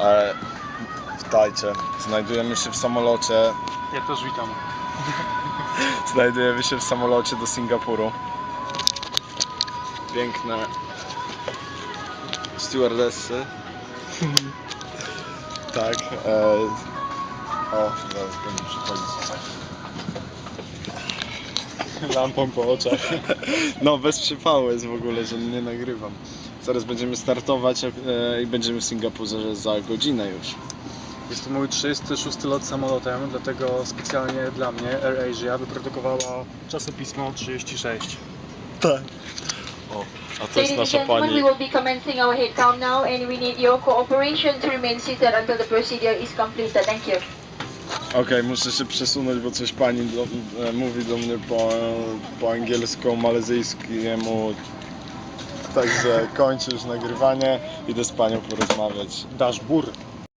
E, witajcie. Znajdujemy się w samolocie. Ja też witam. Znajdujemy się w samolocie do Singapuru. Piękne stewardessy. tak. E, o, zaraz będzie przychodzić. Lampą po oczach. No, bez przypału jest w ogóle, że nie nagrywam. Zaraz będziemy startować e, i będziemy w Singapurze za godzinę już. Jest to mój 36 lot samolotem, dlatego specjalnie dla mnie AirAsia wyprodukowała czasopismo 36. Tak. O, a to jest nasza pani. we will be commencing our head count now and we need your cooperation to remain seated until the procedure is completed. Thank you. Okej, muszę się przesunąć, bo coś pani do, e, mówi do mnie po, po angielsku, malezyjskiemu. Także kończę już nagrywanie, idę z panią porozmawiać. Dashbur.